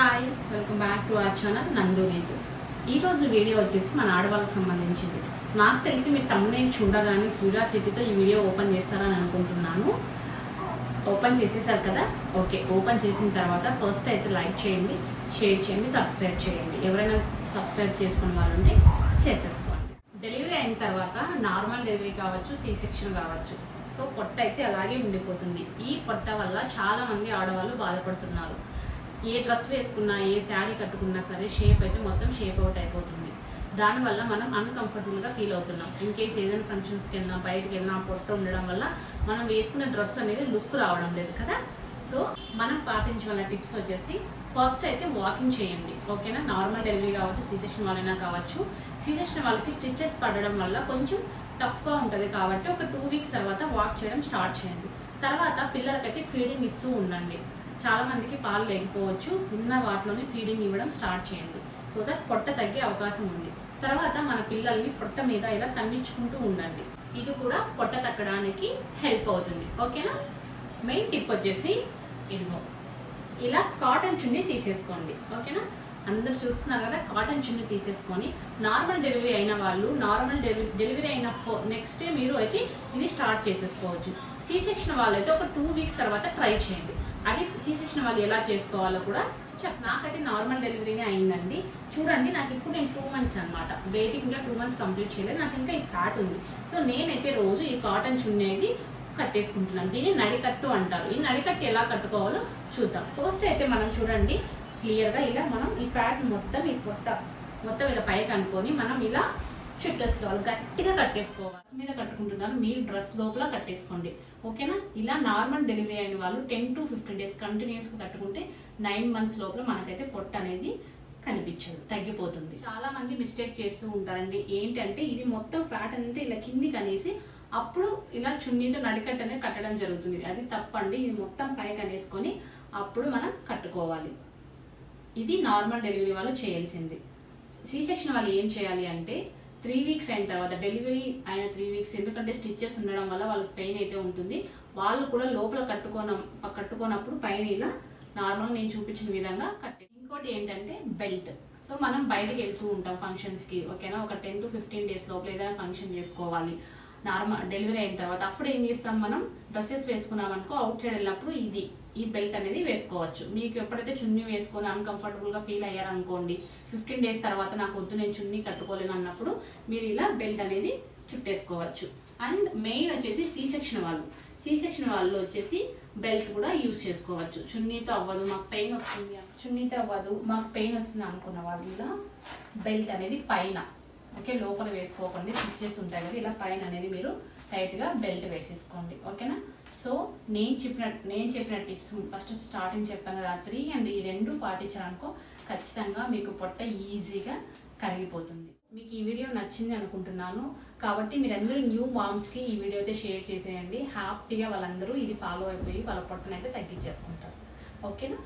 Hi welcome back to our channel నందు రీతు ఈరోజు video వచ్చేసి మన ఆడవాళ్ళకి సంబంధించింది. నాకు తెలిసి మీరు తమ్మునే చూడగానే క్యూరియాసిటీతో ఈ వీడియో ఓపెన్ చేస్తారని అనుకుంటున్నాను. ఓపెన్ చేసేసారు కదా? ఓకే ఓపెన్ చేసిన తర్వాత ఫస్ట్ అయితే లైక్ చేయండి షేర్ చేయండి సబ్స్క్రైబ్ చేయండి. ఎవరైనా సబ్స్క్రైబ్ చేసుకున్న వాళ్ళు ఉంటే చేసేసుకోండి. డెలివరీ అయిన తర్వాత నార్మల్ డెలివరీ కావచ్చు సి సెక్షన్ కావచ్చు. సో పొట్ట అయితే అలాగే ఉండిపోతుంది. ఈ పొట్ట వల్ల చాలామంది ఆడవాళ్ళు బాధపడుతున్నారు. ఏ డ్రెస్ వేసుకున్నా ఏ శారీ కట్టుకున్నా సరే షేప్ అయితే మొత్తం షేప్ అవుట్ అయిపోతుంది. దానివల్ల మనం అన్కంఫర్టబుల్గా ఫీల్ అవుతున్నాం. ఇన్ కేస్ ఏదైనా ఫంక్షన్స్కి వెళ్ళినా బయటకు వెళ్ళినా పొట్ట ఉండడం వల్ల మనం వేసుకున్న డ్రెస్ అనేది లుక్ రావడం లేదు కదా? సో మనం పాటించవల్ల టిప్స్ వచ్చేసి ఫస్ట్ అయితే వాకింగ్ చేయండి. ఓకేనా నార్మల్ డెలివరీ కావచ్చు సీ వాళ్ళైనా కావచ్చు. సీ వాళ్ళకి స్టిచెస్ పడడం వల్ల కొంచెం టఫ్గా ఉంటుంది కాబట్టి ఒక టూ వీక్స్ తర్వాత వాక్ చేయడం స్టార్ట్ చేయండి. తర్వాత పిల్లలకైతే ఫీడింగ్ ఇస్తూ ఉండండి. చాలామందికి పాలు లేకపోవచ్చు. ఉన్న వాటిలోనే ఫీడింగ్ ఇవ్వడం స్టార్ట్ చేయండి. సో దట్ పొట్ట తగ్గే అవకాశం ఉంది. తర్వాత మన పిల్లల్ని పొట్ట మీద ఇలా తన్నించుకుంటూ ఉండండి. ఇది కూడా పొట్ట తగ్గడానికి హెల్ప్ అవుతుంది. ఓకేనా మెయిన్ టిప్ వచ్చేసి ఇదిగో. ఇలా కాటన్ చున్నీ తీసేసుకోండి. ఓకేనా అందరు చూస్తున్నారు కదా కాటన్ చున్నీ తీసేసుకొని నార్మల్ డెలివరీ అయిన వాళ్ళు నార్మల్ డెలివరీ డెలివరీ అయిన నెక్స్ట్ డే మీరు అయితే ఇది స్టార్ట్ చేసేసుకోవచ్చు. సి సెక్షన్ వాళ్ళైతే ఒక టూ వీక్స్ తర్వాత ట్రై చేయండి. అది సి వాళ్ళు ఎలా చేసుకోవాలో కూడా చెప్. నాకైతే నార్మల్ డెలివరీనే అయిందండి. చూడండి నాకు ఇప్పుడు నేను టూ మంత్స్ అనమాట వెయిటింగ్ ఇంకా టూ మంత్స్ కంప్లీట్ చేయలేదు. నాకు ఇంకా ఈ ఫ్యాట్ ఉంది. సో నేనైతే రోజు ఈ కాటన్ చున్నీ కట్టేసుకుంటున్నాను. దీన్ని నడికట్టు అంటారు. ఈ నడికట్టు ఎలా కట్టుకోవాలో చూద్దాం. ఫస్ట్ అయితే మనం చూడండి క్లియర్గా ఇలా మనం ఈ ఫ్యాట్ మొత్తం ఈ పొట్ట మొత్తం ఇలా పైకి అనుకొని మనం ఇలా చుట్టేసుకోవాలి గట్టిగా కట్టేసుకోవాలి మీద కట్టుకుంటున్నారు మీరు డ్రెస్ లోపల కట్టేసుకోండి ఓకేనా ఇలా నార్మల్ డెలివరీ అయిన వాళ్ళు టెన్ టు ఫిఫ్టీన్ డేస్ కంటిన్యూస్గా కట్టుకుంటే నైన్ మంత్స్ లోపల మనకైతే పొట్ట అనేది కనిపించదు తగ్గిపోతుంది చాలా మంది మిస్టేక్ చేస్తూ ఉంటారండి ఏంటంటే ఇది మొత్తం ఫ్యాట్ అనేది ఇలా కిందికి అనేసి అప్పుడు ఇలా చున్నీతో నడికట్టు అనేది కట్టడం జరుగుతుంది అది తప్పండి ఇది మొత్తం పైకి అనేసుకొని అప్పుడు మనం కట్టుకోవాలి ఇది నార్మల్ డెలివరీ వాళ్ళు చేయాల్సింది సి సెక్షన్ వాళ్ళు ఏం చేయాలి అంటే త్రీ వీక్స్ అయిన తర్వాత డెలివరీ అయిన త్రీ వీక్స్ ఎందుకంటే స్టిచ్చెస్ ఉండడం వల్ల వాళ్ళకి పెయిన్ అయితే ఉంటుంది. వాళ్ళు కూడా లోపల కట్టుకోన కట్టుకోనప్పుడు పైన ఇలా నార్మల్ నేను చూపించిన విధంగా కట్టే ఇంకోటి ఏంటంటే బెల్ట్. సో మనం బయటకు వెళ్తూ ఉంటాం ఫంక్షన్స్కి ఓకేనా? ఒక టెన్ టు ఫిఫ్టీన్ డేస్ లోపల ఏదైనా ఫంక్షన్ చేసుకోవాలి. నార్మల్ డెలివరీ అయిన తర్వాత అప్పుడు ఏం చేస్తాం మనం డ్రెస్సెస్ వేసుకున్నాం అనుకో అవుట్ సైడ్ వెళ్ళినప్పుడు ఇది ఈ బెల్ట్ అనేది వేసుకోవచ్చు. మీకు ఎప్పుడైతే చున్నీ వేసుకొని అన్కంఫర్టబుల్గా ఫీల్ అయ్యారనుకోండి ఫిఫ్టీన్ డేస్ తర్వాత నాకు వద్దు నేను చున్నీ కట్టుకోలేను అన్నప్పుడు మీరు ఇలా బెల్ట్ అనేది చుట్టేసుకోవచ్చు. అండ్ మెయిన్ వచ్చేసి సి సెక్షన్ వాళ్ళు. సి సెక్షన్ వాళ్ళు వచ్చేసి బెల్ట్ కూడా యూస్ చేసుకోవచ్చు. చున్నీతో అవ్వదు మాకు పెయిన్ వస్తుంది చున్నీతో అవ్వదు మాకు పెయిన్ వస్తుంది అనుకున్న వాళ్ళు ఇలా బెల్ట్ అనేది పైన ఓకే లోపల వేసుకోకండి స్టిచ్చెస్ ఉంటాయి కదా ఇలా పైన అనేది మీరు టైట్గా బెల్ట్ వేసేసుకోండి. ఓకేనా? సో నేను చెప్పిన నేను చెప్పిన టిప్స్ ఫస్ట్ స్టార్టింగ్ చెప్పాను రాత్రి అండ్ ఈ రెండు పాటించాలనుకో ఖచ్చితంగా మీకు పొట్ట ఈజీగా కరిగిపోతుంది. మీకు ఈ వీడియో నచ్చింది అనుకుంటున్నాను. కాబట్టి మీరందరూ న్యూ మామ్స్కి ఈ వీడియో అయితే షేర్ చేసేయండి. హ్యాపీగా వాళ్ళందరూ ఇది ఫాలో అయిపోయి వాళ్ళ పొట్టనైతే తగ్గించేసుకుంటారు. ఓకేనా?